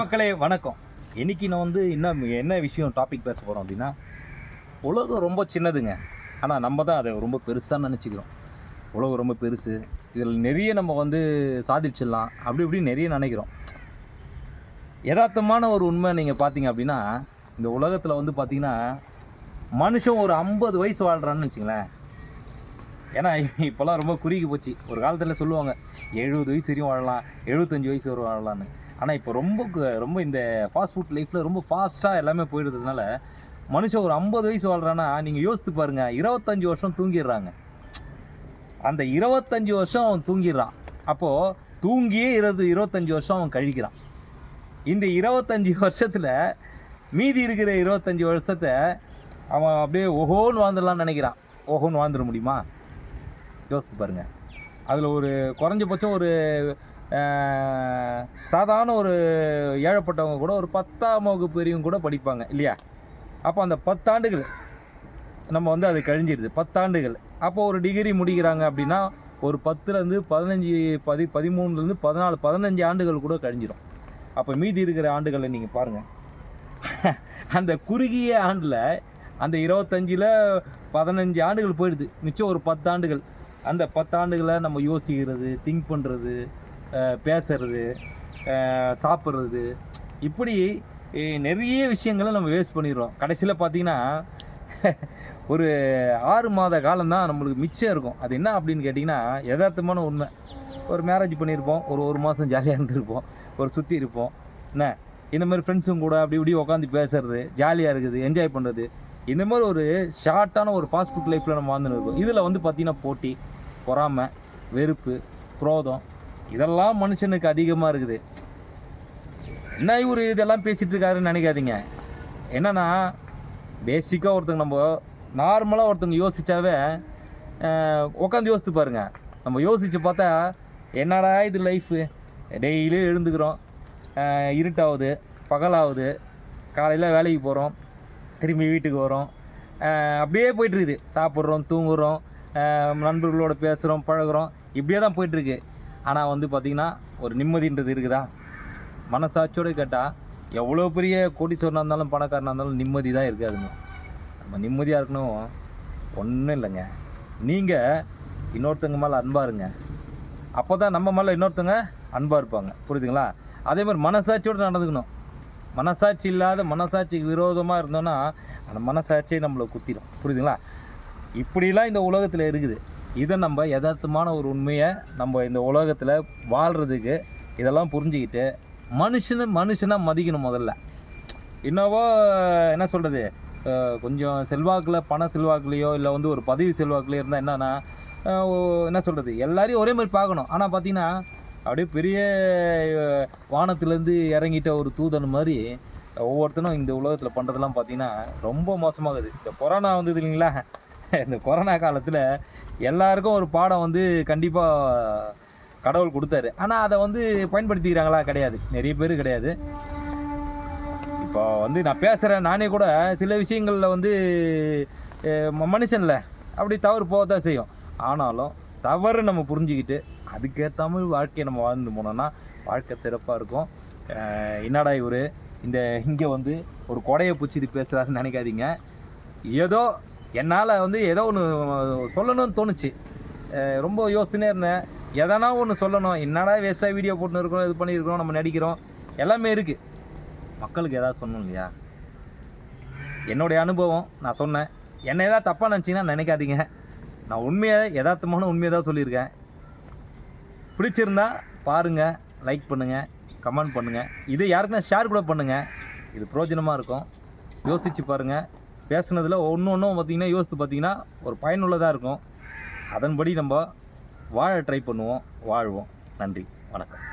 மக்களே வணக்கம். இன்னைக்கு நான் வந்து என்ன என்ன விஷயம் டாபிக் பேச போகிறோம் அப்படின்னா உலகம் ரொம்ப சின்னதுங்க. ஆனால் நம்ம தான் அதை ரொம்ப பெருசாக நினச்சிக்கிறோம். உலகம் ரொம்ப பெருசு. இதில் நிறைய நம்ம வந்து சாதிச்சிடலாம். அப்படி இப்படி நிறைய நினைக்கிறோம். யதார்த்தமான ஒரு உண்மை நீங்கள் பார்த்தீங்க அப்படின்னா இந்த உலகத்தில் வந்து பார்த்தீங்கன்னா மனுஷன் ஒரு ஐம்பது வயசு வாழ்கிறான்னு வச்சுங்களேன். ஏன்னா இப்போல்லாம் ரொம்ப குறுகி போச்சு. ஒரு காலத்தில் சொல்லுவாங்க எழுபது வயசு வரையும் வாழலாம் எழுபத்தஞ்சு வயசு வரை வாழலாம்னு. ஆனால் இப்போ ரொம்ப ரொம்ப இந்த ஃபாஸ்ட் ஃபுட் லைஃப்பில் ரொம்ப ஃபாஸ்ட்டாக எல்லாமே போயிடுறதுனால மனுஷன் ஒரு ஐம்பது வயசு வாழ்கிறான்னா நீங்கள் யோசித்து பாருங்கள் இருபத்தஞ்சி வருஷம் தூங்கிடுறாங்க. அந்த இருபத்தஞ்சி வருஷம் அவன் தூங்கிடுறான். அப்போது தூங்கியே இருபது இருபத்தஞ்சி வருஷம் அவன் கழிக்கிறான். இந்த இருபத்தஞ்சி வருஷத்தில் மீதி இருக்கிற இருபத்தஞ்சி வருஷத்தை அவன் அப்படியே ஓஹோன்னு வாழ்ந்துடலாம்னு நினைக்கிறான். ஓஹோன்னு வாழ்ந்துட முடியுமா? யோசித்து பாருங்க. அதில் ஒரு குறைஞ்சபட்சம் ஒரு சாதாரண ஒரு ஏழைப்பட்டவங்க கூட ஒரு பத்தாம் வகுப்பு வரையும் கூட படிப்பாங்க இல்லையா? அப்போ அந்த பத்தாண்டுகள் நம்ம வந்து அது கழிஞ்சிடுது பத்தாண்டுகள். அப்போ ஒரு டிகிரி முடிக்கிறாங்க அப்படின்னா ஒரு பத்துலேருந்து பதினஞ்சு பதி பதிமூணுலேருந்து பதினாலு பதினஞ்சு ஆண்டுகள் கூட கழிஞ்சிடும் அப்போ மீதி இருக்கிற ஆண்டுகளை நீங்கள் பாருங்கள் அந்த குறுகிய ஆண்டில் அந்த இருபத்தஞ்சில் பதினஞ்சு ஆண்டுகள் போயிடுது. மிச்சம் ஒரு பத்தாண்டுகள். அந்த பத்தாண்டுகளை நம்ம யோசிக்கிறது திங்க் பண்ணுறது பேசுறது சாப்பிட்றது. இப்படி நிறைய விஷயங்களை நம்ம வேஸ்ட் பண்ணிடுறோம். கடைசியில் பார்த்தீங்கன்னா ஒரு ஆறு மாத காலம்தான் நம்மளுக்கு மிச்சம் இருக்கும். அது என்ன அப்படின்னு கேட்டிங்கன்னா யதார்த்தமான உண்மை. ஒரு மேரேஜ் பண்ணியிருப்போம் ஒரு ஒரு மாதம் ஜாலியாக இருந்திருப்போம் ஒரு சுற்றி இருப்போம். என்ன? இந்த மாதிரி ஃப்ரெண்ட்ஸுங்க கூட அப்படி இப்படி உட்காந்து பேசுறது ஜாலியாக இருக்குது என்ஜாய் பண்ணுறது இந்த மாதிரி ஒரு ஷார்ட்டான ஒரு ஃபாஸ்ட் ஃபுட் லைஃப்பில் நம்ம வாழ்ந்துன்னு இருக்கோம். இதில் வந்து பார்த்திங்கன்னா போட்டி பொறாமை வெறுப்பு குரோதம் இதெல்லாம் மனுஷனுக்கு அதிகமாக இருக்குது. என்ன இவர் இதெல்லாம் பேசிகிட்டு இருக்காருன்னு நினைக்காதீங்க. என்னென்னா பேசிக்காக ஒருத்தங்க நம்ம நார்மலாக ஒருத்தங்க யோசிச்சாவே உட்காந்து யோசித்து பாருங்க. நம்ம யோசித்து பார்த்தா என்னடா இது லைஃபு டெய்லியும் எழுந்துக்கிறோம். இருட்டாகுது பகலாகுது. காலையில் வேலைக்கு போகிறோம் திரும்பி வீட்டுக்கு வரோம். அப்படியே போயிட்டுருக்குது சாப்பிட்றோம் தூங்குறோம். நண்பர்களோடு நண்பர்களோட பேசுகிறோம் பழகுறோம். இப்படியே தான் போயிட்டுருக்கு ஆனால் வந்து பார்த்திங்கன்னா ஒரு நிம்மதின்றது இருக்குதா? மனசாட்சியோடு கேட்டால் எவ்வளோ பெரிய கோடீஸ்வரனாக இருந்தாலும் பணக்காரனாக இருந்தாலும் நிம்மதி தான் இருக்காதுங்க நம்ம நிம்மதியாக இருக்கணும். ஒன்றும் இல்லைங்க. நீங்கள் இன்னொருத்தங்க மேலே அன்பாக இருங்க. அப்போ தான் நம்ம மேலே இன்னொருத்தங்க அன்பாக இருப்பாங்க. புரியுதுங்களா? அதே மாதிரி மனசாட்சியோடு நடந்துக்கணும். மனசாட்சி இல்லாத மனசாட்சிக்கு விரோதமாக இருந்தோன்னா அந்த மனசாட்சியை நம்மளை குத்திடும் புரியுதுங்களா? இப்படிலாம் இந்த உலகத்தில் இருக்குது. இதை நம்ம யதார்த்தமான ஒரு உண்மையை நம்ம இந்த உலகத்தில் வாழ்கிறதுக்கு இதெல்லாம் புரிஞ்சுக்கிட்டு மனுஷனு மனுஷனாக மதிக்கணும் முதல்ல. இன்னோவோ என்ன சொல்கிறது கொஞ்சம் செல்வாக்கில் பண செல்வாக்குலேயோ இல்லை வந்து ஒரு பதவி செல்வாக்குலேயோ இருந்தால் என்னென்னா என்ன சொல்கிறது எல்லாரையும் ஒரே மாதிரி பார்க்கணும். ஆனால் பார்த்தீங்கன்னா அப்படியே பெரிய வானத்துலேருந்து இறங்கிட்ட ஒரு தூதன் மாதிரி ஒவ்வொருத்தனும் இந்த உலகத்தில் பண்ணுறதெல்லாம் பார்த்தீங்கன்னா ரொம்ப மோசமாகுது. இந்த கொரோனா வந்தது இல்லைங்களா? இந்த கொரோனா காலத்தில் எல்லாருக்கும் ஒரு பாடம் வந்து கண்டிப்பாக கடவுள் கொடுத்தாரு. ஆனால் அதை வந்து பயன்படுத்திக்கிறாங்களா கிடையாது. நிறைய பேர் கிடையாது. இப்போ வந்து நான் பேசுகிறேன் நானே கூட சில விஷயங்களில் வந்து மனுஷனில் மனுஷன்ல அப்படி தவறு போக தான் செய்யும். ஆனாலும் தவறு நம்ம புரிஞ்சுக்கிட்டு அதுக்கேற்ற தமிழ் வாழ்க்கையை நம்ம வாழ்ந்து போனோம்னா வாழ்க்கை சிறப்பாக இருக்கும். என்னடா இவர்? இந்த இங்கே வந்து ஒரு கொடையை பிடிச்சிட்டு பேசுகிறாருன்னு நினைக்காதீங்க. ஏதோ என்னால் வந்து ஏதோ ஒன்று சொல்லணும்னு தோணுச்சு. ரொம்ப யோசிச்சுனே இருந்தேன். எதனா ஒன்று சொல்லணும். என்னடா வேஸ்ட்டாக வீடியோ போட்டுன்னு இருக்கோம் இது பண்ணியிருக்கிறோம் நம்ம நடிக்கிறோம். எல்லாமே இருக்குது மக்களுக்கு எதாவது சொல்லணும் இல்லையா? என்னுடைய அனுபவம் நான் சொன்னேன். என்னை ஏதாவது தப்பாக நினச்சிங்கன்னா நினைக்காதீங்க. நான் உண்மையை யதார்த்தமான உண்மையை தான் சொல்லியிருக்கேன். பிடிச்சிருந்தா பாருங்கள் லைக் பண்ணுங்கள் கமெண்ட் பண்ணுங்கள் இதை யாருக்குன்னா ஷேர் கூட பண்ணுங்கள் இது பிரயோஜனமாக இருக்கும். யோசித்து பாருங்கள் பேசுனதில் ஒன்று ஒன்றும் பார்த்தீங்கன்னா யோசித்து பார்த்தீங்கன்னா ஒரு பயனுள்ளதாக இருக்கும். அதன்படி நம்ம வாழ ட்ரை பண்ணுவோம் வாழ்வோம். நன்றி வணக்கம்.